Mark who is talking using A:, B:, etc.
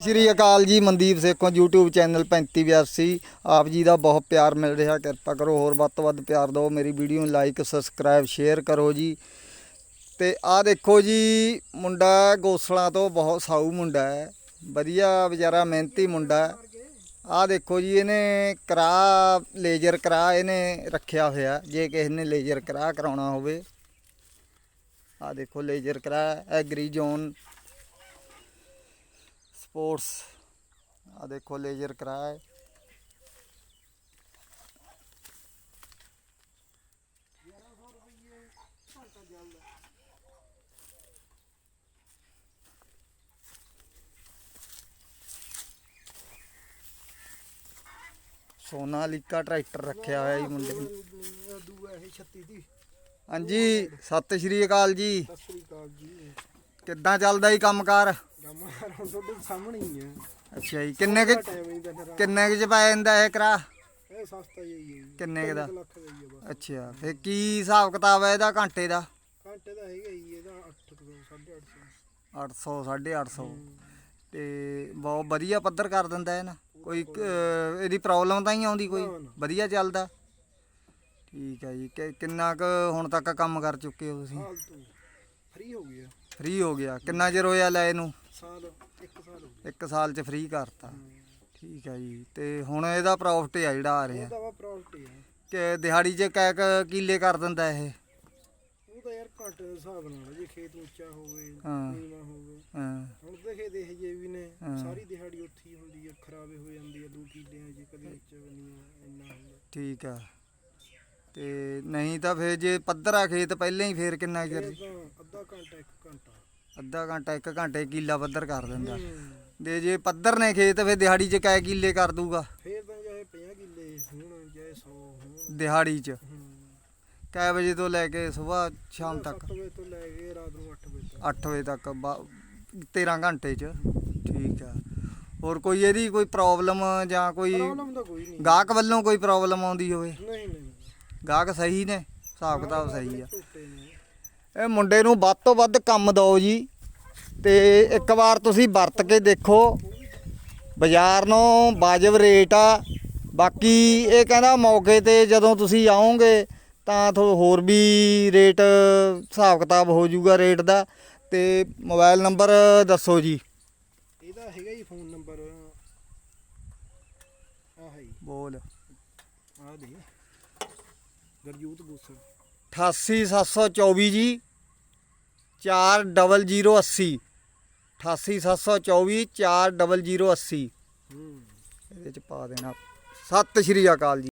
A: ਸ਼੍ਰੀ ਅਕਾਲ ਜੀ, Mandeep Sekhon, YouTube channel 3582 ਆਪ ਜੀ ਦਾ ਬਹੁਤ ਪਿਆਰ ਮਿਲ ਰਿਹਾ, ਕਿਰਪਾ ਕਰੋ, ਹੋਰ ਵੱਧ ਤੋਂ ਵੱਧ ਪਿਆਰ ਦਿਓ। ਮੇਰੀ ਵੀਡੀਓ ਨੂੰ ਲਾਈਕ ਸਬਸਕ੍ਰਾਈਬ ਸ਼ੇਅਰ ਕਰੋ ਜੀ। ਤੇ ਆਹ ਦੇਖੋ ਜੀ, ਮੁੰਡਾ ਗੋਸਲਾਂ ਤੋਂ ਬਹੁਤ ਸਾਊ ਮੁੰਡਾ ਹੈ। ਵਧੀਆ, ਵਿਚਾਰਾ ਮਿਹਨਤੀ ਮੁੰਡਾ ਆਹ ਦੇਖੋ ਜੀ, ਇਹਨੇ ਕਰਾ ਲੇਜ਼ਰ ਕਰਾ ਇਹਨੇ ਰੱਖਿਆ ਹੋਇਆ। ਜੇ ਕਿਸੇ ਨੇ ਲੇਜ਼ਰ ਕਰਾ ਕਰਾਉਣਾ ਹੋਵੇ। ਆਹ ਦੇਖੋ ਲੇਜ਼ਰ ਕਰਾ ਐਗਰੀ ਜ਼ੋਨ। ਸਪੋਰਟਸ ਆ ਦੇਖੋ ਲੇਜ਼ਰ ਕਰਾਇਆ ਹੈ। ਸੋਨਾਲੀਕਾ ਟਰੈਕਟਰ ਰੱਖਿਆ ਹੋਇਆ ਜੀ ਮੁੰਡੇ ਨੇ।
B: ਦੂਆ ਇਹ 36 ਦੀ
A: ਹਾਂਜੀ ਸਤਿ ਸ਼੍ਰੀ ਅਕਾਲ ਜੀ।
B: ਸਤਿ ਸ੍ਰੀ ਅਕਾਲ ਜੀ।
A: ਕਿੱਦਾਂ ਚੱਲਦਾ ਜੀ ਕੰਮਕਾਰ?
B: ਕੰਮ ਹੁਣ ਤੁਹਾਡੇ ਸਾਹਮਣੇ ਹੀ ਹੈ
A: ਅੱਛਾ ਜੀ ਕਿੰਨੇ ਕੁ
B: ਟਾਈਮ ਹੀ ਦਿਨ ਰਾਤ
A: ਕਿੰਨੇ ਕੁ ਚ ਪੈ ਜਾਂਦਾ ਇਹ ਕਰਾ?
B: ਇਹ ਸਸਤਾ ਹੀ ਹੈ ਜੀ।
A: ਕਿੰਨੇ ਕੁ ਦਾ?
B: ਤਿੰਨ ਕੁ ਲੱਖ ਦਾ ਹੀ ਹੈ ਬਸ।
A: ਅੱਛਾ ਫੇ ਕੀ ਹਿਸਾਬ ਕਿਤਾਬ ਹੈ ਇਹਦਾ ਘੰਟੇ ਦਾ?
B: ਘੰਟੇ ਦਾ ਹੈਗਾ ਜੀ ਇਹਦਾ 8 ਤੋਂ 850
A: 800 850 ਤੇ ਬਹੁਤ ਵਧੀਆ ਪੱਧਰ ਕਰ ਦਿੰਦਾ ਹੈ ਨਾ। ਕੋਈ ਅਹ, ਇਹਦੀ ਪ੍ਰੋਬਲਮ ਤਾਂ ਹੀ ਆਉਂਦੀ ਕੋਈ।
B: ਨਾ, ਨਾ।
A: ਵਧੀਆ ਚੱਲਦਾ। ਠੀਕ ਹੈ ਜੀ ਕਿ- ਕਿੰਨਾ ਕੁ ਹੁਣ ਤੱਕ ਕੰਮ ਕਰ ਚੁੱਕੇ ਹੋ ਤੁਸੀਂ?
B: ਸਾਲ ਤੋਂ ਫ੍ਰੀ ਹੋ ਗਿਆ
A: ਫ੍ਰੀ ਹੋ ਗਿਆ। ਕਿੰਨਾ ਚਿਰ ਹੋਇਆ ਲੈ ਇਹਨੂੰ?
B: ਸਾਲ ਇੱਕ ਸਾਲ ਹੋ ਗਿਆ
A: ਇੱਕ ਸਾਲ ਚ ਫ੍ਰੀ ਕਰਤਾ। ਠੀਕ ਹੈ ਜੀ। ਤੇ ਹੁਣ ਇਹਦਾ ਪ੍ਰੋਫਿਟ ਆ ਜਿਹੜਾ ਆ ਰਿਹਾ।
B: ਉਹਦਾ ਵਾ ਪ੍ਰਾਪਰਟੀ ਹੈ
A: ਕਿ ਦਿਹਾੜੀ 'ਚ ਕੈ ਕੁ ਕਿੱਲੇ ਕਰ ਦਿੰਦਾ ਇਹ?
B: ਉਹ ਤਾਂ ਯਾਰ ਘੱਟ ਦੇ ਹਿਸਾਬ ਨਾਲ ਆ, ਜੇ ਖੇਤ ਉੱਚਾ ਹੋਵੇ
A: ਹਾਂ।
B: ਨੀਵਾਂ ਹੋਵੇ।
A: ਹਾਂ।
B: ਹੁਣ ਤਾਂ ਖੇਤ ਇਹ ਜੇ ਵੀ ਨੇ
A: ਹਾਂ।
B: ਸਾਰੀ ਦਿਹਾੜੀ ਉੱਥੇ ਹੀ ਹੁੰਦੀ ਹੈ ਖਰਾਬੇ ਹੋ ਜਾਂਦੀ ਹੈ ਦੋ ਕਿੱਲਿਆਂ 'ਚ ਕਦੇ ਵਿੱਚ ਬੰਨੀਆਂ ਇੰਨਾ ਹੁੰਦਾ।
A: ਠੀਕ ਆ। ਤੇ ਨਹੀਂ ਤਾਂ ਫੇਰ ਜੇ ਪੱਧਰਾ ਖੇਤ ਪਹਿਲਾਂ ਹੀ ਫੇਰ ਕਿੰਨਾ ਚਿਰ
B: ਇਹ ਤਾਂ ਅੱਧਾ ਘੰਟਾ ਇੱਕ ਘੰਟਾ।
A: ਅੱਧਾ ਘੰਟਾ ਇੱਕ ਘੰਟੇ ਕਿੱਲਾ ਪੱਧਰ ਕਰ ਦਿੰਦਾ। ਦੇ ਜੇ ਪੱਧਰ ਨੇ ਖੇਤ ਫੇਰ ਦਿਹਾੜੀ 'ਚ ਕੈ ਕਿੱਲੇ ਕਰ ਦੂਗਾ।
B: ਫੇਰ ਤਾਂ ਚਾਹੇ 50 ਕਿੱਲੇ ਹੋਣ ਚਾਹੇ 100 ਹੋਣ।
A: ਦਿਹਾੜੀ 'ਚ।
B: ਹਮ।
A: ਕੈ ਵਜੇ ਤੋਂ ਲੈ ਕੇ ਸਵੇਰ ਸ਼ਾਮ ਤੱਕ।
B: ਸੱਤ ਵਜੇ ਤੋਂ ਲੈ ਕੇ ਰਾਤ ਨੂੰ 8 ਵਜੇ ਤੱਕ।
A: 8 ਵਜੇ ਤੱਕ ਬਾ- 13 ਘੰਟੇ 'ਚ। ਠੀਕ ਆ। ਹੋਰ ਕੋਈ ਇਹਦੀ ਕੋਈ ਪ੍ਰੋਬਲਮ ਜਾਂ ਕੋਈ
B: ਪ੍ਰੋਬਲਮ ਤਾਂ ਕੋਈ ਨਹੀਂ।
A: ਗਾਹਕ ਵੱਲੋਂ ਕੋਈ ਪ੍ਰੋਬਲਮ ਆਉਂਦੀ ਹੋਵੇ?
B: ਨਹੀਂ ਨਹੀਂ।
A: ਗਾਹਕ ਸਹੀ ਨੇ? ਹਿਸਾਬ ਕਿਤਾਬ ਸਹੀ ਆ। ਇਹ ਮੁੰਡੇ ਨੂੰ ਵੱਧ ਤੋਂ ਵੱਧ ਕੰਮ ਦਿਓ ਜੀ। ਤੇ ਇੱਕ ਵਾਰ ਤੁਸੀਂ ਵਰਤ ਕੇ ਦੇਖੋ। ਬਾਜ਼ਾਰ ਨੂੰ ਵਾਜਬ ਰੇਟ ਆ। ਬਾਕੀ ਇਹ ਕਹਿੰਦਾ ਮੌਕੇ ਤੇ ਜਦੋਂ ਤੁਸੀਂ ਆਓਗੇ ਤਾਂ ਤੁਹਾਨੂੰ ਹੋਰ ਵੀ ਰੇਟ ਹਿਸਾਬ ਕਿਤਾਬ ਹੋ ਜਾਊਗਾ ਰੇਟ ਦਾ। ਤੇ ਮੋਬਾਈਲ ਨੰਬਰ ਦੱਸੋ ਜੀ।
B: ਇਹਦਾ ਹੈਗਾ ਜੀ ਫੋਨ ਨੰਬਰ। ਆ ਹੈ
A: ਬੋਲ।
B: ਆਹ ਦੇ ਗਰਜੂਤ ਗੂਸਰ
A: 88724 ਜੀ 4080 88724 4080
B: ਹੂੰ।
A: ਇਹਦੇ ਚ ਪਾ ਦੇਣਾ। ਸਤਿ ਸ਼੍ਰੀ ਅਕਾਲ ਜੀ।